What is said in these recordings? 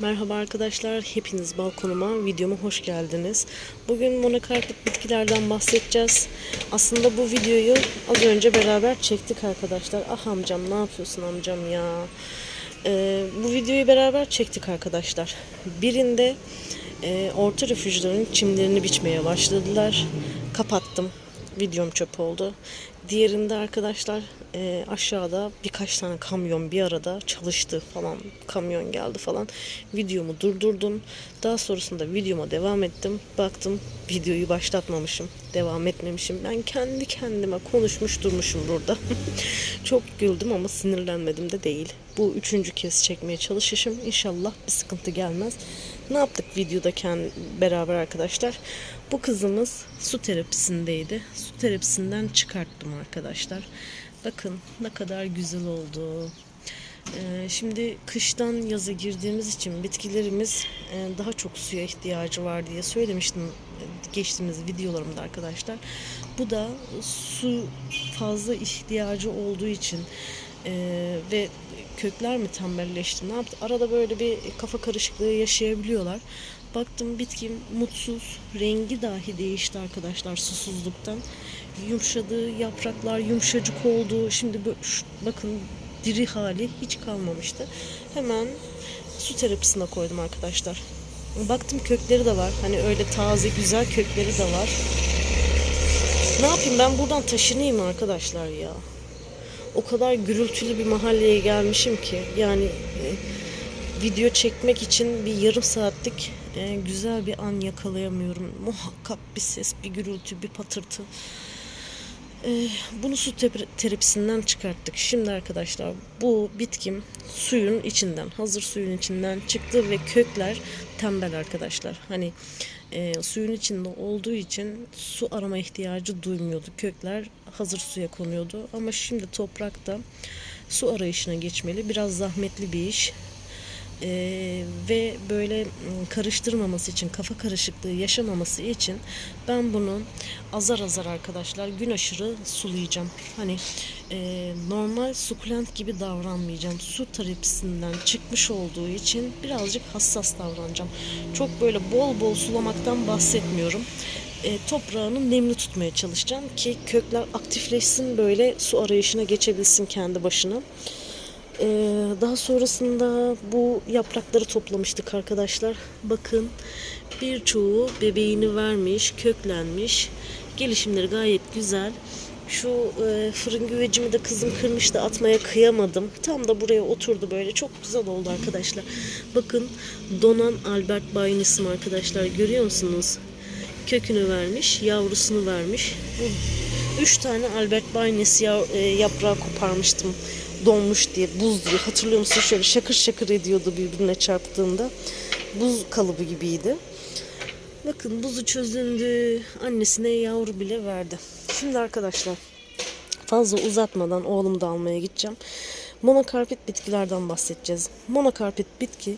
Merhaba arkadaşlar, hepiniz balkonuma, videoma hoş geldiniz. Bugün monokarpit bitkilerden bahsedeceğiz. Aslında bu videoyu az önce beraber çektik arkadaşlar. Ah amcam ne yapıyorsun amcam ya. Ee, bu videoyu beraber çektik arkadaşlar. Birinde e, orta refüjlerin çimlerini biçmeye başladılar. Kapattım. Videom çöp oldu. Diğerinde arkadaşlar e, aşağıda birkaç tane kamyon bir arada çalıştı falan. Kamyon geldi falan. Videomu durdurdum. Daha sonrasında videoma devam ettim. Baktım videoyu başlatmamışım. Devam etmemişim. Ben kendi kendime konuşmuş durmuşum burada. Çok güldüm ama sinirlenmedim de değil. Bu üçüncü kez çekmeye çalışışım. İnşallah bir sıkıntı gelmez. Ne yaptık videodayken beraber arkadaşlar? Bu kızımız su terapisindeydi. Su terapisinden çıkarttım arkadaşlar. Bakın ne kadar güzel oldu. Ee, şimdi kıştan yaza girdiğimiz için bitkilerimiz e, daha çok suya ihtiyacı var diye söylemiştim e, geçtiğimiz videolarımda arkadaşlar. Bu da su fazla ihtiyacı olduğu için e, ve kökler mi tembelleşti ne yaptı? Arada böyle bir kafa karışıklığı yaşayabiliyorlar. Baktım bitkim mutsuz, rengi dahi değişti arkadaşlar susuzluktan. Yumuşadı, yapraklar yumuşacık oldu. Şimdi bakın diri hali hiç kalmamıştı. Hemen su terapisine koydum arkadaşlar. Baktım kökleri de var. Hani öyle taze güzel kökleri de var. Ne yapayım ben buradan taşınayım arkadaşlar ya. O kadar gürültülü bir mahalleye gelmişim ki yani e, video çekmek için bir yarım saatlik e, güzel bir an yakalayamıyorum. Muhakkak bir ses, bir gürültü, bir patırtı. Ee, bunu su terapisinden çıkarttık. Şimdi arkadaşlar bu bitkim suyun içinden, hazır suyun içinden çıktı ve kökler tembel arkadaşlar. Hani e, suyun içinde olduğu için su arama ihtiyacı duymuyordu. Kökler hazır suya konuyordu. Ama şimdi toprakta su arayışına geçmeli. Biraz zahmetli bir iş. Ee, ve böyle m, karıştırmaması için, kafa karışıklığı yaşamaması için ben bunu azar azar arkadaşlar gün aşırı sulayacağım. Hani e, normal sukulent gibi davranmayacağım. Su terapisinden çıkmış olduğu için birazcık hassas davranacağım. Çok böyle bol bol sulamaktan bahsetmiyorum. E, toprağını nemli tutmaya çalışacağım ki kökler aktifleşsin böyle su arayışına geçebilsin kendi başına. Ee, daha sonrasında bu yaprakları toplamıştık arkadaşlar. Bakın birçoğu bebeğini vermiş, köklenmiş. Gelişimleri gayet güzel. Şu e, fırın güvecimi de kızım kırmıştı atmaya kıyamadım. Tam da buraya oturdu böyle. Çok güzel oldu arkadaşlar. Bakın donan Albert Baynis'im arkadaşlar görüyor musunuz? Kökünü vermiş, yavrusunu vermiş. Bu üç tane Albert Baynes e, yaprağı koparmıştım donmuş diye buz diye hatırlıyor musun? Şöyle şakır şakır ediyordu birbirine çarptığında. Buz kalıbı gibiydi. Bakın buzu çözündü. Annesine yavru bile verdi. Şimdi arkadaşlar fazla uzatmadan oğlumu da almaya gideceğim. Monokarpit bitkilerden bahsedeceğiz. Monokarpit bitki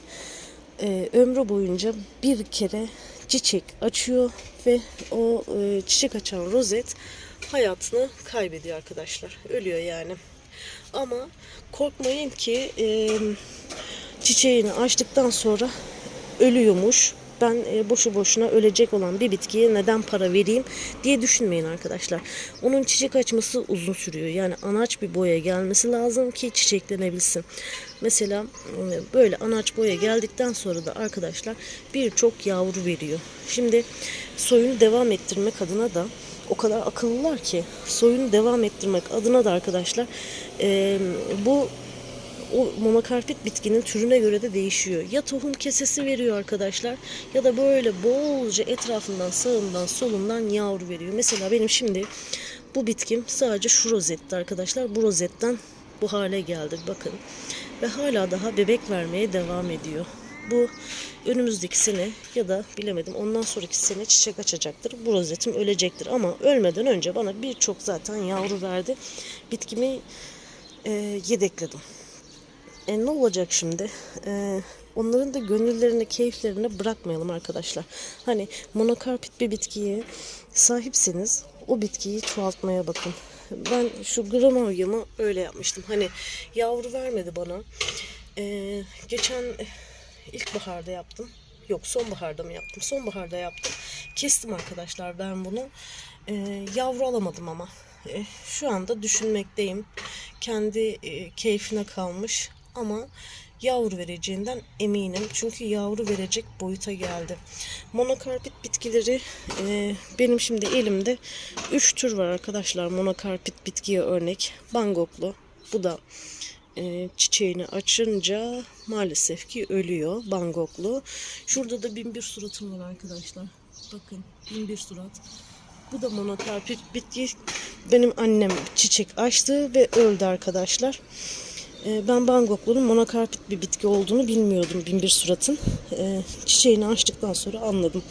e, ömrü boyunca bir kere çiçek açıyor ve o e, çiçek açan rozet hayatını kaybediyor arkadaşlar. Ölüyor yani ama korkmayın ki e, çiçeğini açtıktan sonra ölüyormuş. Ben e, boşu boşuna ölecek olan bir bitkiye neden para vereyim diye düşünmeyin arkadaşlar. Onun çiçek açması uzun sürüyor. Yani anaç bir boya gelmesi lazım ki çiçeklenebilsin. Mesela e, böyle anaç boya geldikten sonra da arkadaşlar birçok yavru veriyor. Şimdi soyunu devam ettirmek adına da o kadar akıllılar ki soyunu devam ettirmek adına da arkadaşlar e, bu o monokarpit bitkinin türüne göre de değişiyor. Ya tohum kesesi veriyor arkadaşlar ya da böyle bolca etrafından sağından solundan yavru veriyor. Mesela benim şimdi bu bitkim sadece şu rozetti arkadaşlar. Bu rozetten bu hale geldi bakın. Ve hala daha bebek vermeye devam ediyor. Bu önümüzdeki sene ya da bilemedim ondan sonraki sene çiçek açacaktır. Bu rozetim ölecektir ama ölmeden önce bana birçok zaten yavru verdi. Bitkimi e, yedekledim. E, ne olacak şimdi? E, onların da gönüllerini, keyiflerini bırakmayalım arkadaşlar. Hani monokarpit bir bitkiye sahipseniz o bitkiyi çoğaltmaya bakın. Ben şu granovyamı öyle yapmıştım. Hani yavru vermedi bana. E, geçen ilkbaharda yaptım. Yok sonbaharda mı yaptım? Sonbaharda yaptım. Kestim arkadaşlar ben bunu. Ee, yavru alamadım ama. Ee, şu anda düşünmekteyim. Kendi e, keyfine kalmış ama yavru vereceğinden eminim. Çünkü yavru verecek boyuta geldi. Monokarpit bitkileri e, benim şimdi elimde 3 tür var arkadaşlar. Monokarpit bitkiye örnek. Bangoklu. Bu da e, çiçeğini açınca maalesef ki ölüyor bangoklu. Şurada da bin bir suratım var arkadaşlar. Bakın bin bir surat. Bu da monokarpit bitki. Benim annem çiçek açtı ve öldü arkadaşlar. E, ben bangoklu'nun monokarpit bir bitki olduğunu bilmiyordum bin bir suratın. E, çiçeğini açtıktan sonra anladım.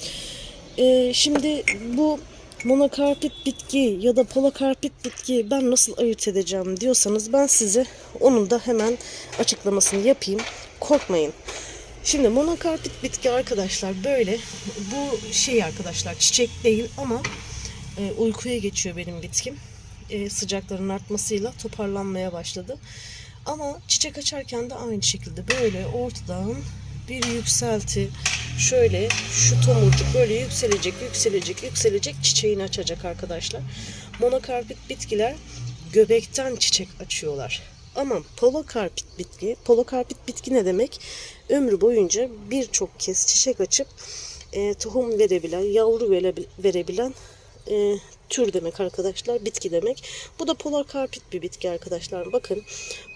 E, şimdi bu monokarpit bitki ya da polokarpit bitki ben nasıl ayırt edeceğim diyorsanız ben size onun da hemen açıklamasını yapayım. Korkmayın. Şimdi monokarpit bitki arkadaşlar böyle bu şey arkadaşlar çiçek değil ama e, uykuya geçiyor benim bitkim. E, sıcakların artmasıyla toparlanmaya başladı. Ama çiçek açarken de aynı şekilde böyle ortadan bir yükselti şöyle şu tomurcuk böyle yükselecek yükselecek yükselecek çiçeğini açacak arkadaşlar. Monokarpit bitkiler göbekten çiçek açıyorlar. Ama polokarpit bitki, polokarpit bitki ne demek? Ömrü boyunca birçok kez çiçek açıp e, tohum verebilen, yavru verebil- verebilen e, tür demek arkadaşlar, bitki demek. Bu da polokarpit bir bitki arkadaşlar. Bakın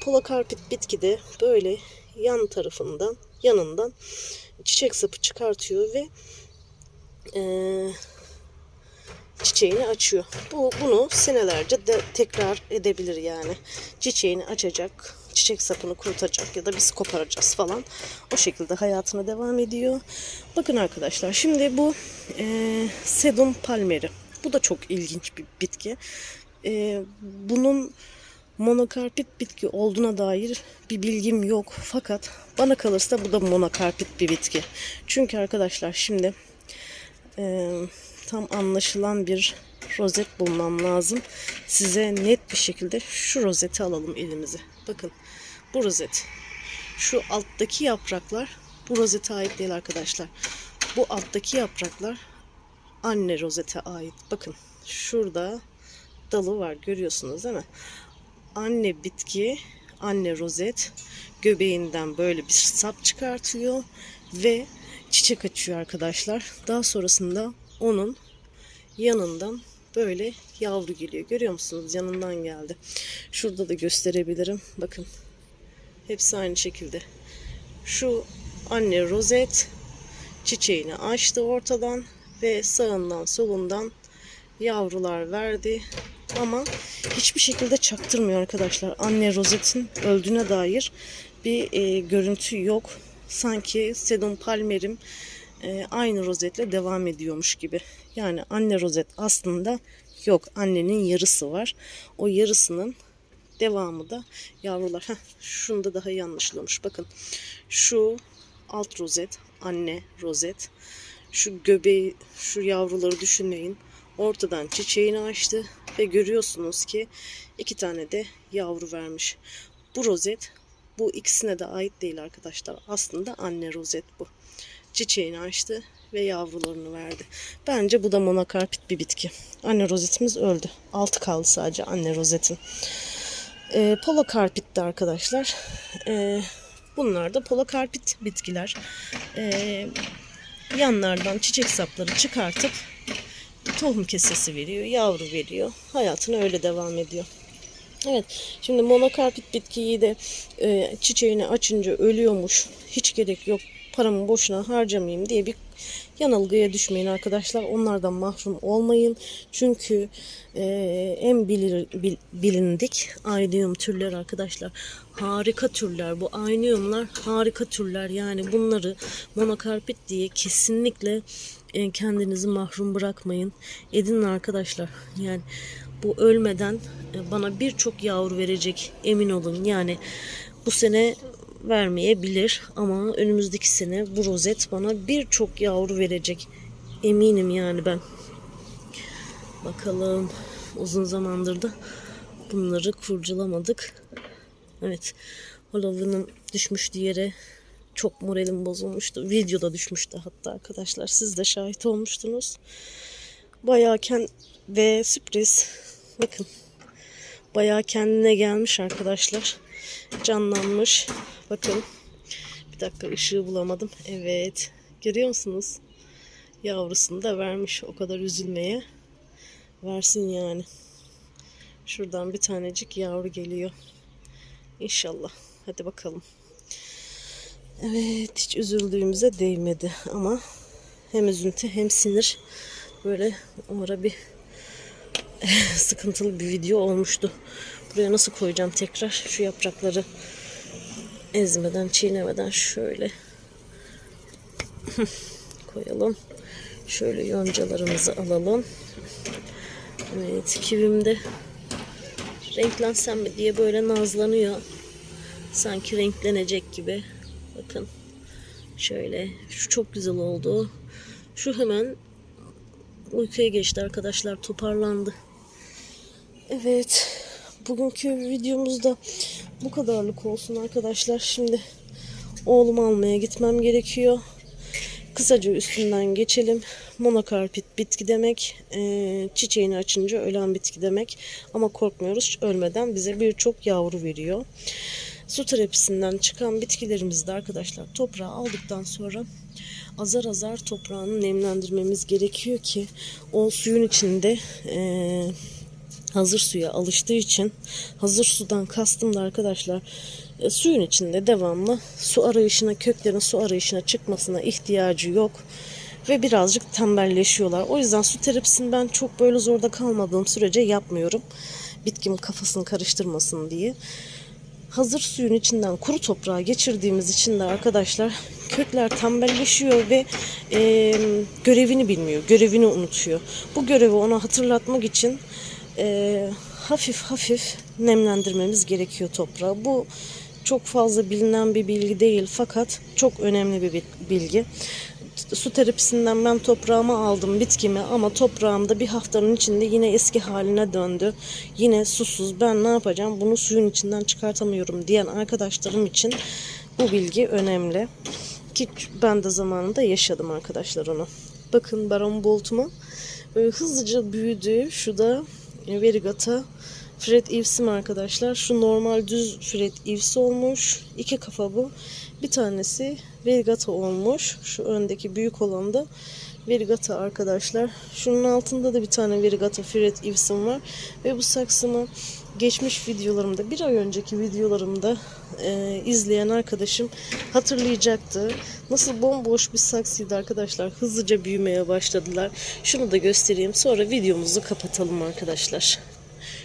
polokarpit bitki de böyle yan tarafından, yanından çiçek sapı çıkartıyor ve e, çiçeğini açıyor. Bu bunu senelerce de tekrar edebilir yani. Çiçeğini açacak, çiçek sapını kurutacak ya da biz koparacağız falan. O şekilde hayatına devam ediyor. Bakın arkadaşlar şimdi bu e, sedum palmeri. Bu da çok ilginç bir bitki. E, bunun monokarpit bitki olduğuna dair bir bilgim yok. Fakat bana kalırsa bu da monokarpit bir bitki. Çünkü arkadaşlar şimdi e, tam anlaşılan bir rozet bulmam lazım. Size net bir şekilde şu rozeti alalım elimize. Bakın bu rozet. Şu alttaki yapraklar bu rozete ait değil arkadaşlar. Bu alttaki yapraklar anne rozete ait. Bakın şurada dalı var görüyorsunuz değil mi? Anne bitki, anne rozet göbeğinden böyle bir sap çıkartıyor ve çiçek açıyor arkadaşlar. Daha sonrasında onun yanından böyle yavru geliyor. Görüyor musunuz? Yanından geldi. Şurada da gösterebilirim. Bakın. Hepsi aynı şekilde. Şu anne rozet çiçeğini açtı ortadan ve sağından solundan yavrular verdi. Ama hiçbir şekilde çaktırmıyor arkadaşlar. Anne rozetin öldüğüne dair bir e, görüntü yok. Sanki sedum palmerim e, aynı rozetle devam ediyormuş gibi. Yani anne rozet aslında yok. Annenin yarısı var. O yarısının devamı da yavrular. Heh, şunda daha iyi anlaşılıyormuş. Bakın şu alt rozet anne rozet. Şu göbeği, şu yavruları düşünmeyin. Ortadan çiçeğini açtı ve görüyorsunuz ki iki tane de yavru vermiş. Bu rozet bu ikisine de ait değil arkadaşlar. Aslında anne rozet bu. Çiçeğini açtı ve yavrularını verdi. Bence bu da monokarpit bir bitki. Anne rozetimiz öldü. Altı kaldı sadece anne rozetin. E, polokarpit de arkadaşlar. E, bunlar da polokarpit bitkiler. E, yanlardan çiçek sapları çıkartıp tohum kesesi veriyor, yavru veriyor. Hayatına öyle devam ediyor. Evet, şimdi monokarpit bitkiyi de e, çiçeğini açınca ölüyormuş. Hiç gerek yok, paramı boşuna harcamayayım diye bir yanılgıya düşmeyin arkadaşlar. Onlardan mahrum olmayın. Çünkü e, en bilir, bil, bilindik aynıyum türler arkadaşlar. Harika türler. Bu aynıyumlar harika türler. Yani bunları monokarpit diye kesinlikle kendinizi mahrum bırakmayın. Edinin arkadaşlar. Yani bu ölmeden e, bana birçok yavru verecek emin olun. Yani bu sene vermeyebilir ama önümüzdeki sene bu rozet bana birçok yavru verecek. Eminim yani ben. Bakalım uzun zamandır da bunları kurcalamadık. Evet. Hollow'un düşmüştü yere Çok moralim bozulmuştu. Videoda düşmüştü hatta arkadaşlar. Siz de şahit olmuştunuz. Bayağı kend ve sürpriz. Bakın. Bayağı kendine gelmiş arkadaşlar. Canlanmış. Bakın. Bir dakika ışığı bulamadım. Evet. Görüyor musunuz? Yavrusunu da vermiş. O kadar üzülmeye. Versin yani. Şuradan bir tanecik yavru geliyor. İnşallah. Hadi bakalım. Evet hiç üzüldüğümüze değmedi ama hem üzüntü hem sinir böyle orada bir sıkıntılı bir video olmuştu. Buraya nasıl koyacağım tekrar şu yaprakları ezmeden çiğnemeden şöyle koyalım. Şöyle yoncalarımızı alalım. Evet kivim de renklensem mi diye böyle nazlanıyor. Sanki renklenecek gibi. Bakın. Şöyle. Şu çok güzel oldu. Şu hemen uykuya geçti arkadaşlar. Toparlandı. Evet. Bugünkü videomuzda bu kadarlık olsun arkadaşlar. Şimdi oğlumu almaya gitmem gerekiyor. Kısaca üstünden geçelim. Monokarpit bitki demek. Ee, çiçeğini açınca ölen bitki demek. Ama korkmuyoruz. Ölmeden bize birçok yavru veriyor. Su terapisinden çıkan bitkilerimizi de arkadaşlar toprağa aldıktan sonra azar azar toprağını nemlendirmemiz gerekiyor ki o suyun içinde eee, hazır suya alıştığı için hazır sudan kastım da arkadaşlar e, suyun içinde devamlı su arayışına köklerin su arayışına çıkmasına ihtiyacı yok ve birazcık tembelleşiyorlar. O yüzden su terapisini ben çok böyle zorda kalmadığım sürece yapmıyorum. Bitkim kafasını karıştırmasın diye hazır suyun içinden kuru toprağa geçirdiğimiz için de arkadaşlar kökler tembelleşiyor ve e, görevini bilmiyor, görevini unutuyor. Bu görevi ona hatırlatmak için e, hafif hafif nemlendirmemiz gerekiyor toprağı. Bu çok fazla bilinen bir bilgi değil fakat çok önemli bir bilgi. Su terapisinden ben toprağıma aldım bitkimi ama toprağımda bir haftanın içinde yine eski haline döndü. Yine susuz ben ne yapacağım bunu suyun içinden çıkartamıyorum diyen arkadaşlarım için bu bilgi önemli. Ki ben de zamanında yaşadım arkadaşlar onu. Bakın Baron Bolt'uma böyle hızlıca büyüdü. Şu da Verigata Fred Ives'im arkadaşlar. Şu normal düz Fred Ives olmuş. İki kafa bu. Bir tanesi Verigata olmuş. Şu öndeki büyük olan da Verigata arkadaşlar. Şunun altında da bir tane Verigata Fred Ives'im var. Ve bu saksımı geçmiş videolarımda, bir ay önceki videolarımda e, izleyen arkadaşım hatırlayacaktı. Nasıl bomboş bir saksıydı arkadaşlar. Hızlıca büyümeye başladılar. Şunu da göstereyim. Sonra videomuzu kapatalım arkadaşlar.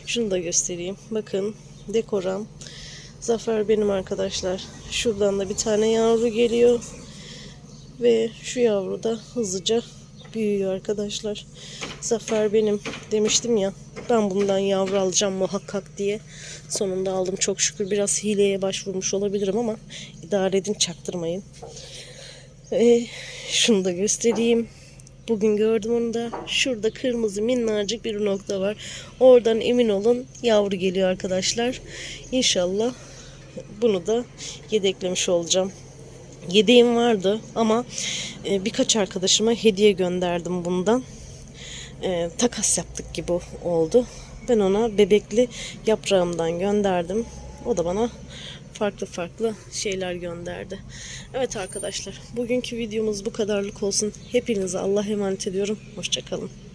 Şunu da göstereyim. Bakın dekoram. Zafer benim arkadaşlar. Şuradan da bir tane yavru geliyor. Ve şu yavru da hızlıca büyüyor arkadaşlar. Zafer benim demiştim ya. Ben bundan yavru alacağım muhakkak diye. Sonunda aldım çok şükür. Biraz hileye başvurmuş olabilirim ama idare edin çaktırmayın. Ve şunu da göstereyim. Bugün gördüm onu da. Şurada kırmızı minnacık bir nokta var. Oradan emin olun yavru geliyor arkadaşlar. İnşallah bunu da yedeklemiş olacağım. Yedeğim vardı ama e, birkaç arkadaşıma hediye gönderdim bundan. E, takas yaptık gibi oldu. Ben ona bebekli yaprağımdan gönderdim. O da bana farklı farklı şeyler gönderdi. Evet arkadaşlar bugünkü videomuz bu kadarlık olsun. Hepinize Allah emanet ediyorum. Hoşçakalın.